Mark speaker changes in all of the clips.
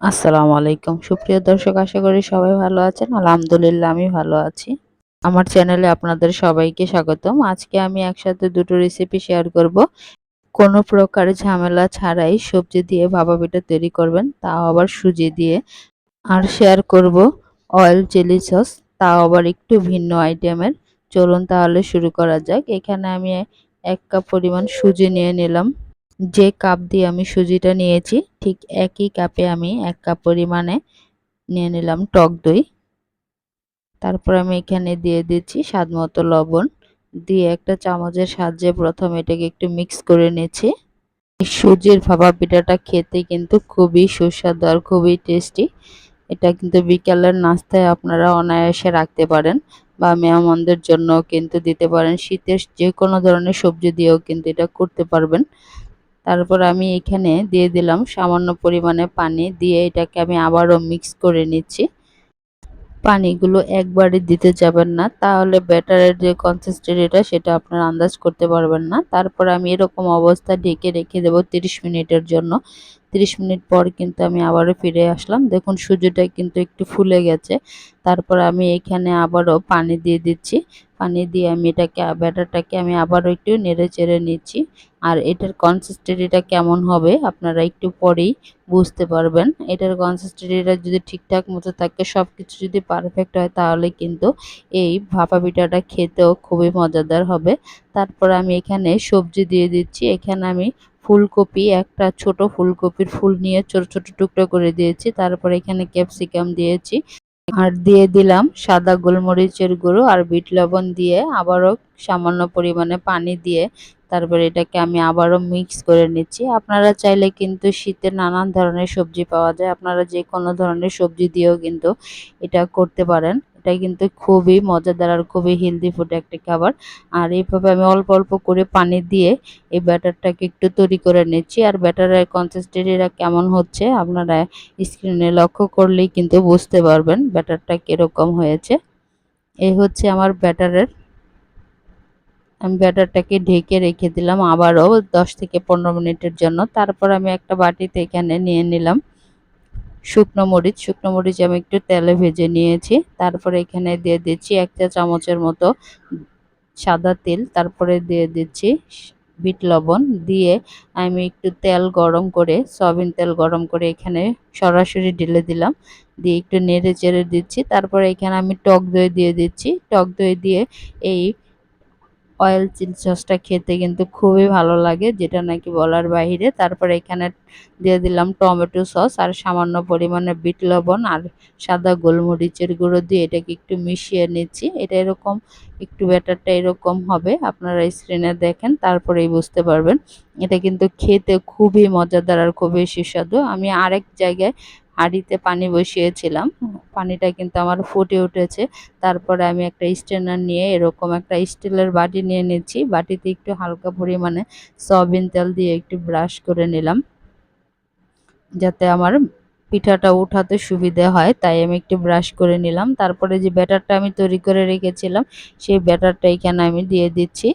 Speaker 1: আসসালামু আলাইকুম। সুপ্রিয় দর্শক, আশা করি সবাই ভালো আছেন। আলহামদুলিল্লাহ, আমি ভালো আছি। আমার চ্যানেলে আপনাদের সবাইকে স্বাগতম। আজকে আমি একসাথে দুটো রেসিপি শেয়ার করব। কোনো প্রকার ঝামেলা ছাড়াই সবজি দিয়ে ভাপা পিঠা তৈরি করবেন, তাও আবার সুজি দিয়ে। আর শেয়ার করব অয়েল চিলি সস তাও আবার একটু ভিন্ন আইটেমের চলুন তাহলে শুরু করা যাক। এখানে আমি এক কাপ পরিমাণ সুজি নিয়ে নিলাম। যে কাপ দিয়ে আমি সুজিটা নিয়েছি, ঠিক একই কাপে আমি এক কাপ পরিমাণে নিয়ে নিলাম টক দই। তারপর আমি এখানে দিয়ে দিচ্ছি স্বাদ মতো লবণ। দিয়ে একটা চামচের সাহায্যে প্রথম এটাকে একটু মিক্স করে নিচ্ছি। সুজির ভাপা পিঠাটা খেতে কিন্তু খুবই সুস্বাদু আর খুবই টেস্টি এটা কিন্তু বিকালের নাস্তায় আপনারা অনায়াসে রাখতে পারেন বা মেহমানদের জন্য কিন্তু দিতে পারেন। শীতের যে কোনো ধরনের সবজি দিয়েও কিন্তু এটা করতে পারবেন। তারপর আমি এখানে দিয়ে দিলাম সামান্য পরিমাণে পানি দিয়ে এটাকে আমি আবারও মিক্স করে নিচ্ছি। পানিগুলো একবারে দিতে যাবেন না, তাহলে ব্যাটারের যে কনসিস্টেন্সিটা সেটা আপনারা আন্দাজ করতে পারবেন না। তারপর আমি এরকম অবস্থা ঢেকে রেখে দেবো 30 মিনিটের জন্য। 30 মিনিট পর কিন্তু আমি আবারও ফিরে আসলাম। দেখুন, সূর্যটা কিন্তু একটু ফুলে গেছে। তারপর আমি এখানে আবারও পানি দিয়ে দিচ্ছি। পানি দিয়ে আমি এটাকে, ব্যাটারটাকে আমি আবারও একটু নেড়ে চেড়ে নিচ্ছি। আর এটার কনসিস্টেন্সিটা কেমন হবে আপনারা একটু পরেই বুঝতে পারবেন। এটার কনসিস্টেন্সিটা যদি ঠিকঠাক মতো থাকে সব কিছু যদি পারফেক্ট হয়, তাহলে কিন্তু এই ভাপা পিঠাটা খেতেও খুবই মজাদার হবে। তারপর আমি এখানে সবজি দিয়ে দিচ্ছি। এখানে আমি ফুলকপি, একটা ছোট ফুলকপির ফুল নিয়ে ছোট ছোট টুকরো করে দিয়েছি। তারপর এখানে ক্যাপসিকাম দিয়েছি আর দিয়ে দিলাম সাদা গোলমরিচের গুঁড়ো আর বিট লবণ দিয়ে আবারও সামান্য পরিমাণে পানি দিয়ে তারপরে এটাকে আমি আবারও মিক্স করে নিচ্ছি। আপনারা চাইলে কিন্তু শীতে নানান ধরনের সবজি পাওয়া যায়। আপনারা যে কোনো ধরনের সবজি দিয়েও কিন্তু এটা করতে পারেন। এটা কিন্তু খুবই মজাদার আর খুবই হেলদি ফুড একটা খাবার। আর এইভাবে আমি অল্প অল্প করে পানি দিয়ে এই ব্যাটারটাকে একটু তৈরি করে নিচ্ছি। আর ব্যাটারের কনসিস্টেন্সিটা কেমন হচ্ছে আপনারা স্ক্রিনে লক্ষ্য করলেই কিন্তু বুঝতে পারবেন ব্যাটারটা কীরকম হয়েছে। এই হচ্ছে আমার ব্যাটারের। আমি ব্যাটারটাকে ঢেকে রেখে দিলাম আবারও দশ থেকে পনেরো মিনিটের জন্য। তারপর আমি একটা বাটিতে এখানে নিয়ে নিলাম। শুকনো মরিচ শুকনো মরিচ আমি একটু তেলে ভেজে নিয়েছি। তারপরে এখানে দিয়ে দিচ্ছি এক চা চামচের মতো সাদা তেল। তারপরে দিয়ে দিচ্ছি বিট লবণ। দিয়ে আমি একটু তেল গরম করে, সয়াবিন তেল গরম করে এখানে সরাসরি ঢেলে দিলাম। দিয়ে একটু নেড়ে চেড়ে দিচ্ছি। তারপরে এখানে আমি টক দই দিয়ে দিচ্ছি। টক দই দিয়ে এই অয়েল চিলি সসটা খেতে কিন্তু খুবই ভালো লাগে, যেটা নাকি বলার বাহিরে। তারপরে এখানে দিয়ে দিলাম টমেটো সস আর সামান্য পরিমাণে বিট লবণ আর সাদা গোলমরিচের গুঁড়ো দিয়ে এটাকে একটু মিশিয়ে নিচ্ছি। এটা এরকম, একটু ব্যাটারটা এরকম হবে, আপনারা স্ক্রিনে দেখেন, তারপরেই বুঝতে পারবেন। এটা কিন্তু খেতে খুবই মজাদার আর খুবই সুস্বাদু। আমি আরেক জায়গায় হাঁড়িতে পানি বসিয়েছিলাম পানিটা কিন্তু আমার ফুটে উঠেছে। তারপরে আমি একটা স্ট্রেনার নিয়ে এরকম একটা স্টিলের বাটি নিয়ে নিচ্ছি। বাটিতে একটু হালকা পরিমাণে সয়াবিন তেল দিয়ে একটু ব্রাশ করে নিলাম। যাতে আমার পিঠাটা উঠাতে সুবিধে হয়, তাই আমি একটু ব্রাশ করে নিলাম। তারপরে যে ব্যাটারটা আমি তৈরি করে রেখেছিলাম, সেই ব্যাটারটা এখানে আমি দিয়ে দিচ্ছি।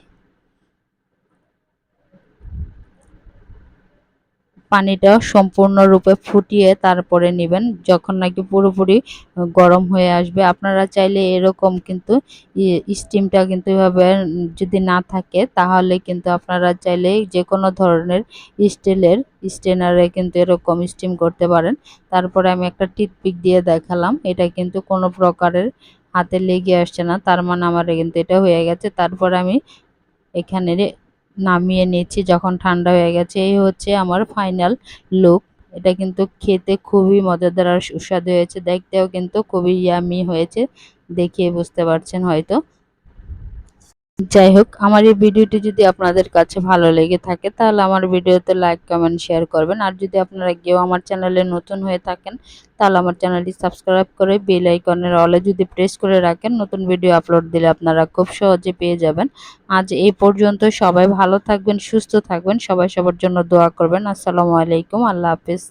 Speaker 1: পানিটা সম্পূর্ণরূপে ফুটিয়ে তারপরে নেবেন। যখন নাকি পুরোপুরি গরম হয়ে আসবে, আপনারা চাইলে এরকম কিন্তু স্টিমটা কিন্তু এভাবে যদি না থাকে, তাহলে কিন্তু আপনারা চাইলে যে কোনো ধরনের স্টিলের স্টেনারে কিন্তু এরকম স্টিম করতে পারেন। তারপরে আমি একটা টিথপিক দিয়ে দেখালাম। এটা কিন্তু কোনো প্রকারের হাতে লেগে আসছে না। তার মানে আমার কিন্তু এটা হয়ে গেছে। তারপর আমি এখানে নামিয়ে নিচ্ছি যখন ঠান্ডা হয়ে গেছে। এই হচ্ছে আমার ফাইনাল লুক এটা কিন্তু খেতে খুবই মজাদার আর সুস্বাদু হয়েছে। দেখতেও কিন্তু খুবই ইয়ামি হয়েছে। দেখিয়ে বুঝতে পারছেন হয়তো। যাই হোক, আমার এই ভিডিওটি যদি আপনাদের কাছে ভালো লেগে থাকে, তাহলে আমার ভিডিওতে লাইক কমেন্ট শেয়ার করবেন। আর যদি আপনারা কেউ আমার চ্যানেলে নতুন হয়ে থাকেন, তাহলে আমার চ্যানেলটি সাবস্ক্রাইব করে বেল আইকনের অলে যদি প্রেস করে রাখেন, নতুন ভিডিও আপলোড দিলে আপনারা খুব সহজে পেয়ে যাবেন। আজ এই পর্যন্ত সবাই ভালো থাকবেন, সুস্থ থাকবেন, সবাই সবার জন্য দোয়া করবেন। আসসালামু আলাইকুম, আল্লাহ হাফিজ।